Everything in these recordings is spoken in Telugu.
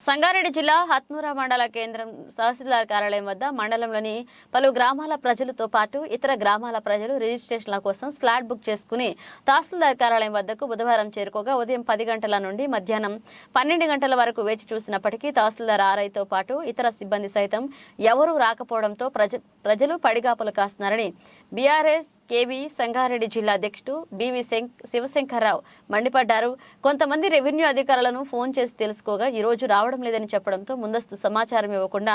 సంగారెడ్డి జిల్లా హత్నూర మండల కేంద్రం తహసీల్దార్ కార్యాలయం వద్ద మండలంలోని పలు గ్రామాల ప్రజలతో పాటు ఇతర గ్రామాల ప్రజలు రిజిస్ట్రేషన్ల కోసం స్లాట్ బుక్ చేసుకుని తహసీల్దార్ కార్యాలయం వద్దకు బుధవారం చేరుకోగా ఉదయం పది గంటల నుండి మధ్యాహ్నం పన్నెండు గంటల వరకు వేచి చూసినప్పటికీ తహసీల్దార్ ఆర్ఐతో పాటు ఇతర సిబ్బంది సైతం ఎవరూ రాకపోవడంతో ప్రజ ప్రజలు పడిగాపులు కాస్తున్నారని బీఆర్ఎస్ కేవీ సంగారెడ్డి జిల్లా అధ్యక్షుడు బివి శంక్ శివశంకర్రావు మండిపడ్డారు. కొంతమంది రెవెన్యూ అధికారులను ఫోన్ చేసి తెలుసుకోగా ఈ రోజు రావడం లేదని చెప్పడంతో ముందస్తు సమాచారం ఇవ్వకుండా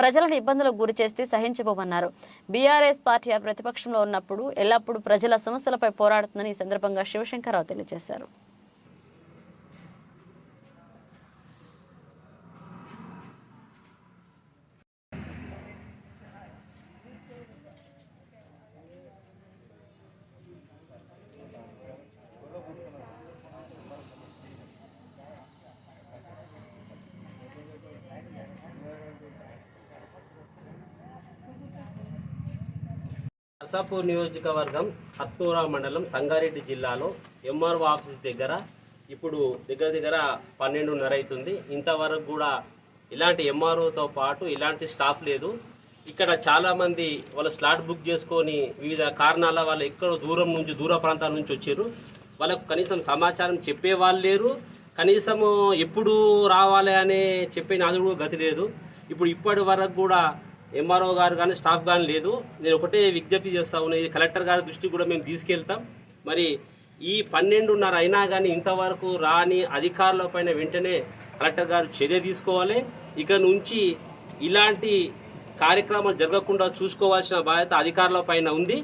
ప్రజలను ఇబ్బందులకు గురి చేస్తే సహించబోమన్నారు. బీఆర్ఎస్ పార్టీ ప్రతిపక్షంలో ఉన్నప్పుడు ఎల్లప్పుడూ ప్రజల సమస్యలపై పోరాడుతుందని ఈ సందర్భంగా శివశంకర్రావు తెలియజేశారు. నర్సాపూర్ నియోజకవర్గం హత్తూరా మండలం సంగారెడ్డి జిల్లాలో ఎంఆర్ఓ ఆఫీస్ దగ్గర ఇప్పుడు దగ్గర దగ్గర పన్నెండున్నర అవుతుంది. ఇంతవరకు కూడా ఇలాంటి ఎంఆర్ఓతో పాటు ఇలాంటి స్టాఫ్ లేదు. ఇక్కడ చాలామంది వాళ్ళ స్లాట్ బుక్ చేసుకొని వివిధ కారణాల వాళ్ళు ఎక్కడో దూరం నుంచి దూర ప్రాంతాల నుంచి వచ్చారు. వాళ్ళకు కనీసం సమాచారం చెప్పే వాళ్ళు లేరు. కనీసము ఎప్పుడు రావాలి అనే చెప్పే నాదుడు కూడా గతి లేదు. ఇప్పుడు ఇప్పటి వరకు కూడా ఎంఆర్ఓ గారు కానీ స్టాఫ్ కానీ లేదు. నేను ఒకటే విజ్ఞప్తి చేస్తా ఉన్నా ఇది కలెక్టర్ గారి దృష్టికి కూడా మేము తీసుకెళ్తాం. మరి ఈ పన్నెండున్నర అయినా కానీ ఇంతవరకు రాని అధికారుల పైన వెంటనే కలెక్టర్ గారు చర్య తీసుకోవాలి. ఇక నుంచి ఇలాంటి కార్యక్రమాలు జరగకుండా చూసుకోవాల్సిన బాధ్యత అధికారుల పైన ఉంది.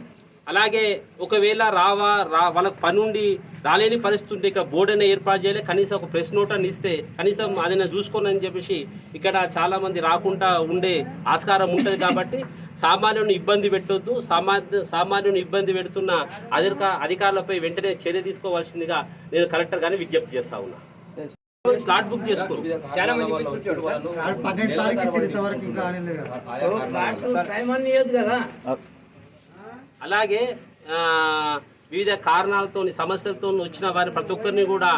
అలాగే ఒకవేళ రావా రా వాళ్ళకి పని ఉండి రాలేని పరిస్థితి ఉంటే ఇక్కడ బోర్డు అయినా ఏర్పాటు చేయాలి. కనీసం ఒక ప్రెస్ నోట్ అని ఇస్తే కనీసం అదైనా చూసుకోండి అని చెప్పేసి ఇక్కడ చాలా మంది రాకుండా ఉండే ఆస్కారం ఉంటుంది కాబట్టి సామాన్యుని ఇబ్బంది పెట్టొద్దు. సామాన్య సామాన్యుని ఇబ్బంది పెడుతున్న అధిక అధికారులపై వెంటనే చర్య తీసుకోవాల్సిందిగా నేను కలెక్టర్ గారిని విజ్ఞప్తి చేస్తా ఉన్నా. స్లాట్ బుక్ చేసుకో. చాలా మంది కూర్చోడు అలాగే వివిధ కారణాలతో సమస్యలతో వచ్చిన వారి ప్రతి ఒక్కరిని కూడా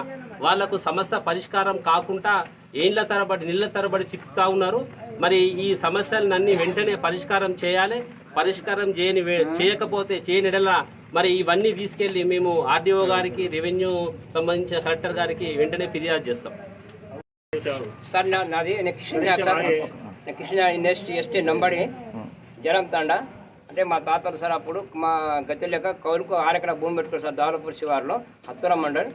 వాళ్ళకు సమస్య పరిష్కారం కాకుండా ఏండ్ల తరబడి నీళ్ళ తరబడి తిప్పుతా ఉన్నారు. మరి ఈ సమస్యలన్నీ వెంటనే పరిష్కారం చేయాలి. పరిష్కారం చేయని చేయకపోతే చేయనిడలా మరి ఇవన్నీ తీసుకెళ్ళి మేము ఆర్డీఓ గారికి రెవెన్యూ సంబంధించిన కలెక్టర్ గారికి వెంటనే ఫిర్యాదు చేస్తాం. సార్ నాది నేను కృష్ణ సార్ నేను కృష్ణ ఇండస్ట్రీ ఎస్టీ నంబడి జనం తాండ అంటే మా తాతలు సార్ అప్పుడు మా గతి లెక్క కౌలుకు ఆరెకర భూమి పెట్టుకున్నారు సార్ దావలపూర్ శివారులో అత్తరం మండల్.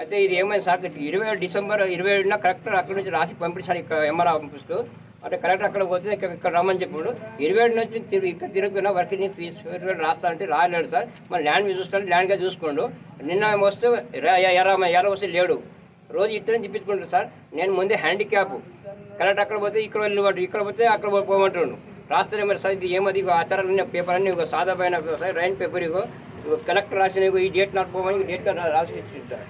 అయితే ఇది ఏమైంది సార్ ఇరవై ఏడు డిసెంబర్ ఇరవై ఏడున కలెక్టర్ అక్కడి నుంచి రాసి పంపించారు ఇక్కడ ఎంఆర్ ఆఫీస్కు. అంటే కలెక్టర్ అక్కడ పోతే ఇక్కడ ఇక్కడ రమ్మని చెప్పాడు. ఇరవై ఏడు నుంచి తిరిగి ఇక్కడ తిరుగుతున్నా వర్క్ ఫీజు రాస్తా అంటే రాలేడు సార్. మరి ల్యాండ్ మీద చూస్తాడు ల్యాండ్గా చూసుకోండు. నిన్న వస్తే ఎర్ర ఎర్ర వస్తే లేడు. రోజు ఇద్దరిని చెప్పించుకుంటాడు సార్. నేను ముందే హ్యాండిక్యాప్. కరెక్ట్ అక్కడ పోతే ఇక్కడ వెళ్ళిపోతాడు ఇక్కడ పోతే అక్కడ పోమంటాడు రాస్తే మరి సార్ ఇది ఏమది? ఆచారాలు ఆచారాలు పేపర్ అన్ని ఇగో సాదా పైన సార్ రైన్ పేపర్ ఇగో కలెక్టర్ రాసిన ఈ డేట్ నాట్ పోవని డేట్ రాసి ఇచ్చింది సార్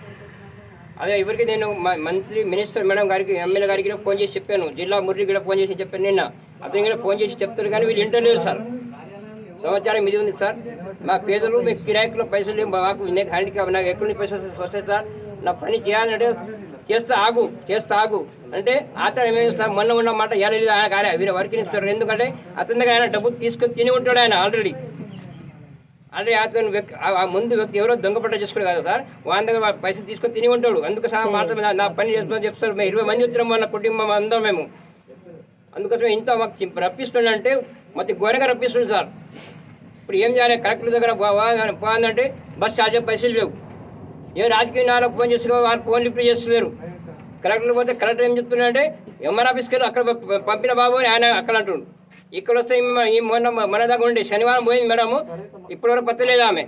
అదే ఇవరికి నేను మ- మంత్రి మినిస్టర్ మేడం గారికి ఎమ్మెల్యే గారికి కూడా ఫోన్ చేసి చెప్పాను. జిల్లా మురళి కూడా ఫోన్ చేసి చెప్పాను నిన్న. అతను కూడా ఫోన్ చేసి చెప్తారు కానీ వీళ్ళు ఇంటర్లేదు సార్. సమాచారం ఇది ఉంది సార్. మా పేదలు మీకు కిరాయికులో పైసలు మాకు నీకు హ్యాండిక్యాప్ నాకు ఎక్కడి నుంచి పైసలు వస్తాయి సార్. నా పని చేయాలంటే చేస్తా ఆగు చేస్తా ఆగు. అంటే అతను సార్ మొన్న ఉన్న మాట ఎలా ఆయన కాలే. వీరు వరకు ఇస్తారు ఎందుకంటే అతని దగ్గర ఆయన డబ్బు తీసుకొని తిని ఉంటాడు ఆయన ఆల్రెడీ అంటే అతను వ్యక్తి ఆ- ముందు వ్యక్తి ఎవరో దొంగపట్ట చేసుకోడు కదా సార్. వాళ్ళ దగ్గర పైసలు తీసుకొని తిని ఉంటాడు. అందుకు సార్ మాత్రమే నా పని చేస్తామని చెప్తారు. మేము ఇరవై మంది వచ్చినాం మన కుటుంబం అందరం మేము. అందుకోసం ఇంత మాకు రప్పిస్తుండంటే మొత్తం ఘోరంగా రప్పిస్తుంది సార్. ఇప్పుడు ఏం చేయాలి? కలెక్టర్ దగ్గర పోవాలంటే బస్ ఛార్జ్ పైసలు లేవు. ఏ రాజకీయ నాయకులకు ఫోన్ చేసుకో వాళ్ళు ఫోన్ లిఫ్ట్ చేస్తున్నారు. కలెక్టర్ పోతే కలెక్టర్ ఏం చెప్తున్నాడంటే ఎంఆర్ ఆఫీస్కి వెళ్ళి అక్కడ పంపిన బాబు అని ఆయన అక్కడ అంటుండు. ఇక్కడ వస్తే ఈ మొన్న మన దగ్గర ఉండే శనివారం పోయింది మేడము ఇప్పటివరకు పత్తలేదు ఆమె?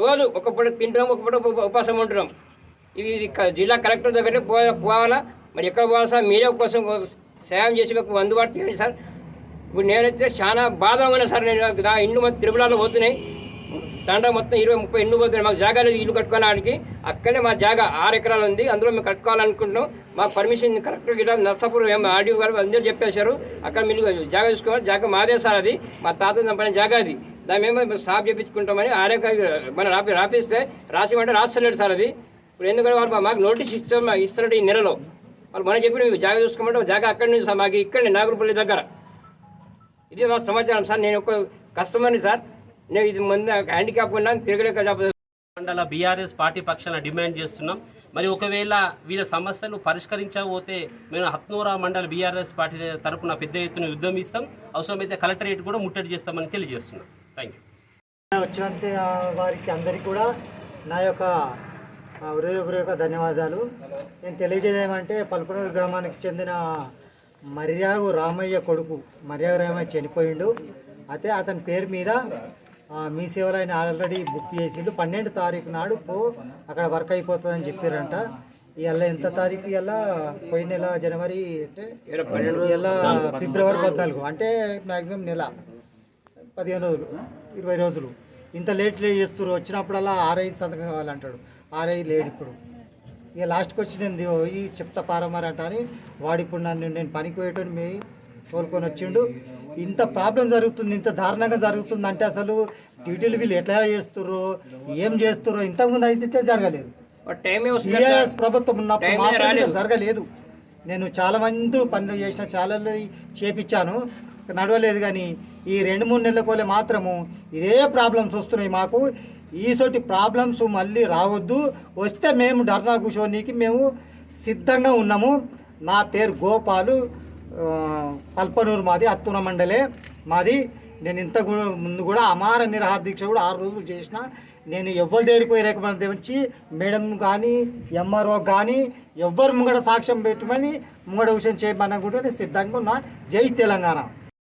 రోజు ఒక పూట తింటున్నాం ఒక పూట ఉపవాసం ఉంటున్నాం. ఇది జిల్లా కలెక్టర్ దగ్గరే పో పోవాలా? మరి ఎక్కడ పోవాలి సార్? మీరే కోసం సాయం చేసి మాకు అందుబాటు చేయండి సార్. ఇప్పుడు నేనైతే చాలా బాధగా ఉన్నా సార్ నేను. నా ఇండ్లు మొత్తం తిరుమలలో పోతున్నాయి. తండ్రి మొత్తం ఇరవై ముప్పై ఎన్ని పోతుంది మాకు జాగా లేదు ఇల్లు కట్టుకోవడానికి. అక్కడే మా జాగా ఆరు ఎకరాలు ఉంది. అందులో మేము కట్టుకోవాలనుకుంటున్నాం. మాకు పర్మిషన్ కరెక్ట్ గిట్లా నర్సాపూర్ ఆడియో గారు అందరూ చెప్పేశారు. అక్కడ మీరు జాగా చూసుకోవాలి. జాగా మాదే సార్ అది. మా తాత చంపిన జాగా అది. దాని మేము సాఫ్ చేయించుకుంటామని ఆరే మన రాపి రాపిస్తే రాసిమంటే రాస్తలేడు సార్ అది. ఇప్పుడు ఎందుకంటే వాళ్ళు మాకు నోటీస్ ఇస్తాం ఇస్తున్నట్టు ఈ నెలలో. వాళ్ళు మనం చెప్పిన మేము జాగా చూసుకోమంటే జాగా అక్కడి నుంచి సార్ మాకు ఇక్కడనే నాగరపల్లి దగ్గర. ఇది మా సమాచారం సార్. నేను ఒక కస్టమర్ని సార్. నేను ఇది మంది హ్యాండిక్యాప్ ఉన్నాను తిరగలేక మండల బీఆర్ఎస్ పార్టీ పక్షాన డిమాండ్ చేస్తున్నాం. మరి ఒకవేళ వీళ్ళ సమస్యలు పరిష్కరించకపోతే మేము హత్నూరా మండల బీఆర్ఎస్ పార్టీ తరపున పెద్ద ఎత్తున యుద్ధం ఇస్తాం. అవసరమైతే కలెక్టరేట్ కూడా ముట్టడి చేస్తామని తెలియజేస్తున్నాం. థ్యాంక్ యూ వచ్చినంత ఆ, వారికి అందరికీ కూడా నా యొక్క ఆ, హృదయపూర్వక ధన్యవాదాలు. నేను తెలియజేయడం ఏమంటే పల్పనూరు గ్రామానికి చెందిన మర్యాగు రామయ్య కొడుకు మర్యాగు రామయ్య చనిపోయిండు. అయితే అతని పేరు మీద మీ సేవలో ఆయన ఆల్రెడీ బుక్ చేసిండు. పన్నెండు తారీఖు నాడు పో అక్కడ వర్క్ అయిపోతుందని చెప్పారంట. ఇవాళ ఎంత తారీఖు? ఇవాళ పోయిన నెల జనవరి అంటే ఇవాళ ఫిబ్రవరి పద్నాలుగు. అంటే మ్యాక్సిమం నెల. పదిహేను రోజులు ఇరవై రోజులు. ఇంత లేట్ లేట్ చేస్తారు వచ్చినప్పుడల్లా ఆర్ఐ సంతకం కావాలంటాడు. ఆర్ఐ లేడు ఇప్పుడు. ఇక లాస్ట్కి వచ్చి నేను చెప్తా పారమారంట అంట అని వాడిప్పుడు నన్ను నేను పనికి పోయేటోని మీ తోలుకొని వచ్చిండు. ఇంత ప్రాబ్లం జరుగుతుంది ఇంత దారుణంగా జరుగుతుంది అంటే అసలు డ్యూటీలు వీళ్ళు ఎట్లా చేస్తుర్రో ఏం చేస్తుర్రో ఇంతకుముందు అయితే ఇట్లా జరగలేదు. టీఆర్ఎస్. ప్రభుత్వం ఉన్నప్పుడు మాత్రం జరగలేదు. నేను చాలా మంది పనులు చేసిన చాలా చేపించాను. నడవలేదు కానీ ఈ రెండు మూడు నెలల కోలే మాత్రము ఇదే ప్రాబ్లమ్స్ వస్తున్నాయి మాకు. ఈసోటి ప్రాబ్లమ్స్ మళ్ళీ రావద్దు. వస్తే మేము ధర్నా కూర్చోనికి మేము సిద్ధంగా ఉన్నాము. నా పేరు గోపాలు. పల్పనూరు మాది అత్తున మండలే మాది. నేను ఇంత ముందు కూడా అమార నిరహార దీక్ష కూడా ఆరు రోజులు చేసిన. నేను ఎవరి దగ్గరికి పోయి వచ్చి మేడం కానీ ఎంఆర్ఓ కానీ ఎవ్వరు ముంగడ సాక్ష్యం పెట్టమని ముంగడ విషయం చేయమన్నా కూడా నేను సిద్ధంగా ఉన్నా. జై తెలంగాణ.